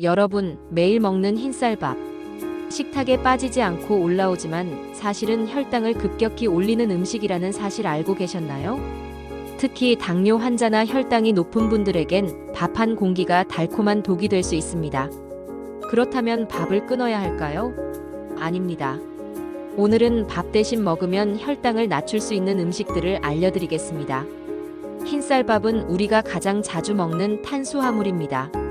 여러분, 매일 먹는 흰쌀밥. 식탁에 빠지지 않고 올라오지만 사실은 혈당을 급격히 올리는 음식이라는 사실 알고 계셨나요? 특히 당뇨 환자나 혈당이 높은 분들에겐 밥 한 공기가 달콤한 독이 될 수 있습니다. 그렇다면 밥을 끊어야 할까요? 아닙니다. 오늘은 밥 대신 먹으면 혈당을 낮출 수 있는 음식들을 알려드리겠습니다. 흰쌀밥은 우리가 가장 자주 먹는 탄수화물입니다.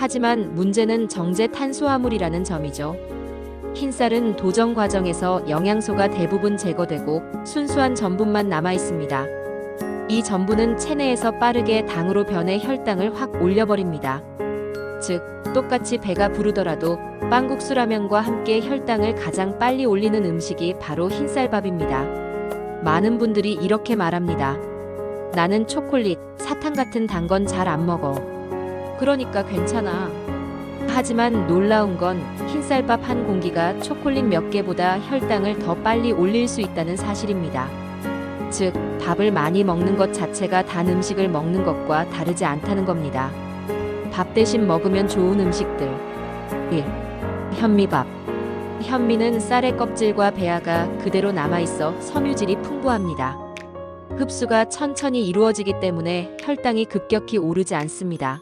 하지만 문제는 정제 탄수화물이라는 점이죠. 흰쌀은 도정 과정에서 영양소가 대부분 제거되고 순수한 전분만 남아 있습니다. 이 전분은 체내에서 빠르게 당으로 변해 혈당을 확 올려버립니다. 즉, 똑같이 배가 부르더라도 빵국수 라면과 함께 혈당을 가장 빨리 올리는 음식이 바로 흰쌀밥입니다. 많은 분들이 이렇게 말합니다. 나는 초콜릿, 사탕 같은 단 건 잘 안 먹어. 그러니까 괜찮아. 하지만 놀라운 건 흰쌀밥 한 공기가 초콜릿 몇 개보다 혈당을 더 빨리 올릴 수 있다는 사실입니다. 즉, 밥을 많이 먹는 것 자체가 단 음식을 먹는 것과 다르지 않다는 겁니다. 밥 대신 먹으면 좋은 음식들. 1. 현미밥. 현미는 쌀의 껍질과 배아가 그대로 남아있어 섬유질이 풍부합니다. 흡수가 천천히 이루어지기 때문에 혈당이 급격히 오르지 않습니다.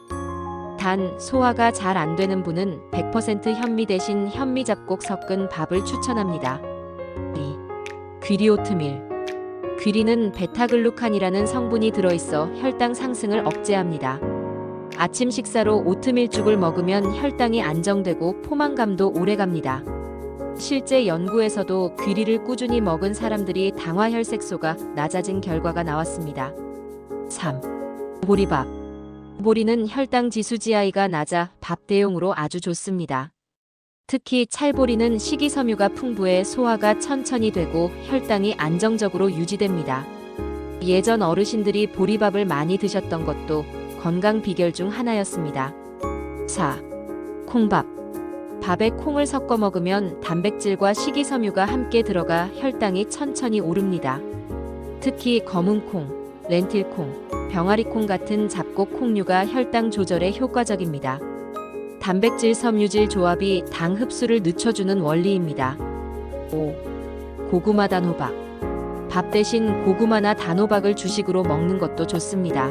단, 소화가 잘 안 되는 분은 100% 현미 대신 현미 잡곡 섞은 밥을 추천합니다. 2. 귀리 오트밀. 귀리는 베타글루칸이라는 성분이 들어있어 혈당 상승을 억제합니다. 아침 식사로 오트밀죽을 먹으면 혈당이 안정되고 포만감도 오래갑니다. 실제 연구에서도 귀리를 꾸준히 먹은 사람들이 당화혈색소가 낮아진 결과가 나왔습니다. 3. 보리밥. 보리는 혈당 지수 GI가 낮아 밥 대용으로 아주 좋습니다. 특히 찰보리는 식이섬유가 풍부해 소화가 천천히 되고 혈당이 안정적으로 유지됩니다. 예전 어르신들이 보리밥을 많이 드셨던 것도 건강 비결 중 하나였습니다. 4. 콩밥. 밥에 콩을 섞어 먹으면 단백질과 식이섬유가 함께 들어가 혈당이 천천히 오릅니다. 특히 검은 콩, 렌틸콩, 병아리콩 같은 잡곡 콩류가 혈당 조절에 효과적입니다. 단백질 섬유질 조합이 당 흡수를 늦춰주는 원리입니다. 5. 고구마 단호박. 밥 대신 고구마나 단호박을 주식으로 먹는 것도 좋습니다.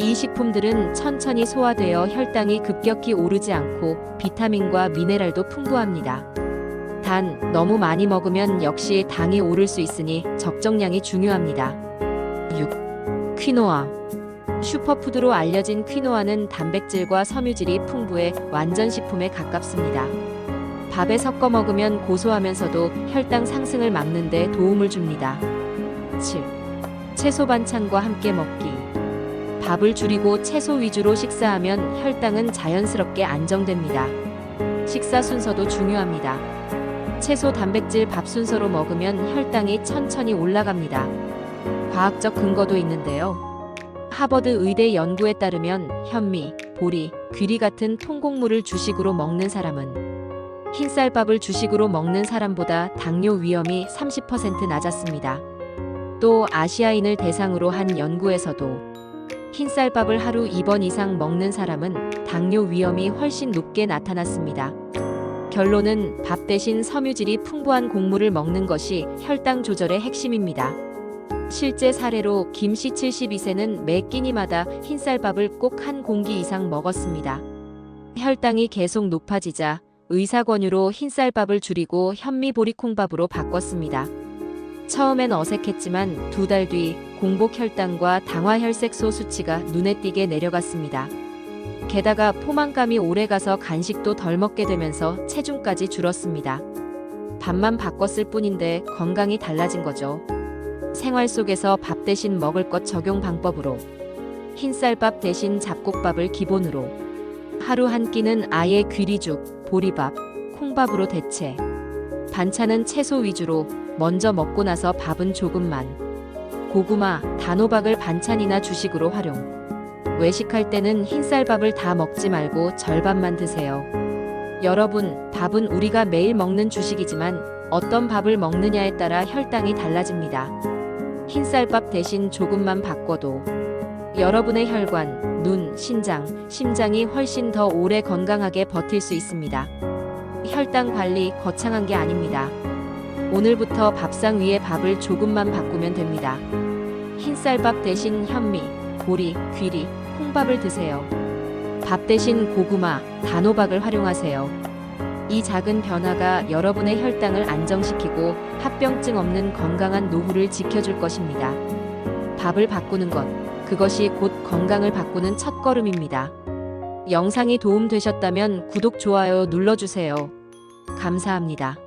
이 식품들은 천천히 소화되어 혈당이 급격히 오르지 않고 비타민과 미네랄도 풍부합니다. 단, 너무 많이 먹으면 역시 당이 오를 수 있으니 적정량이 중요합니다. 6. 퀴노아. 슈퍼푸드로 알려진 퀴노아는 단백질과 섬유질이 풍부해 완전 식품에 가깝습니다. 밥에 섞어 먹으면 고소하면서도 혈당 상승을 막는 데 도움을 줍니다. 7. 채소 반찬과 함께 먹기. 밥을 줄이고 채소 위주로 식사하면 혈당은 자연스럽게 안정됩니다. 식사 순서도 중요합니다. 채소 단백질 밥 순서로 먹으면 혈당이 천천히 올라갑니다. 과학적 근거도 있는데요. 하버드 의대 연구에 따르면 현미, 보리, 귀리 같은 통곡물을 주식으로 먹는 사람은 흰쌀밥을 주식으로 먹는 사람보다 당뇨 위험이 30% 낮았습니다. 또 아시아인을 대상으로 한 연구에서도 흰쌀밥을 하루 2번 이상 먹는 사람은 당뇨 위험이 훨씬 높게 나타났습니다. 결론은 밥 대신 섬유질이 풍부한 곡물을 먹는 것이 혈당 조절의 핵심입니다. 실제 사례로 김 씨 72세는 매 끼니마다 흰쌀밥을 꼭 한 공기 이상 먹었습니다. 혈당이 계속 높아지자 의사 권유로 흰쌀밥을 줄이고 현미 보리콩밥으로 바꿨습니다. 처음엔 어색했지만 두 달 뒤 공복 혈당과 당화혈색소 수치가 눈에 띄게 내려갔습니다. 게다가 포만감이 오래가서 간식도 덜 먹게 되면서 체중까지 줄었습니다. 밥만 바꿨을 뿐인데 건강이 달라진 거죠. 생활 속에서 밥 대신 먹을 것 적용 방법으로 흰쌀밥 대신 잡곡밥을 기본으로 하루 한 끼는 아예 귀리죽, 보리밥, 콩밥으로 대체 반찬은 채소 위주로 먼저 먹고 나서 밥은 조금만 고구마, 단호박을 반찬이나 주식으로 활용 외식할 때는 흰쌀밥을 다 먹지 말고 절반만 드세요. 여러분, 밥은 우리가 매일 먹는 주식이지만 어떤 밥을 먹느냐에 따라 혈당이 달라집니다. 흰쌀밥 대신 조금만 바꿔도 여러분의 혈관, 눈, 신장, 심장이 훨씬 더 오래 건강하게 버틸 수 있습니다. 혈당 관리 거창한 게 아닙니다. 오늘부터 밥상 위에 밥을 조금만 바꾸면 됩니다. 흰쌀밥 대신 현미, 보리, 귀리, 콩밥을 드세요. 밥 대신 고구마, 단호박을 활용하세요. 이 작은 변화가 여러분의 혈당을 안정시키고 합병증 없는 건강한 노후를 지켜줄 것입니다. 밥을 바꾸는 것, 그것이 곧 건강을 바꾸는 첫 걸음입니다. 영상이 도움되셨다면 구독, 좋아요 눌러주세요. 감사합니다.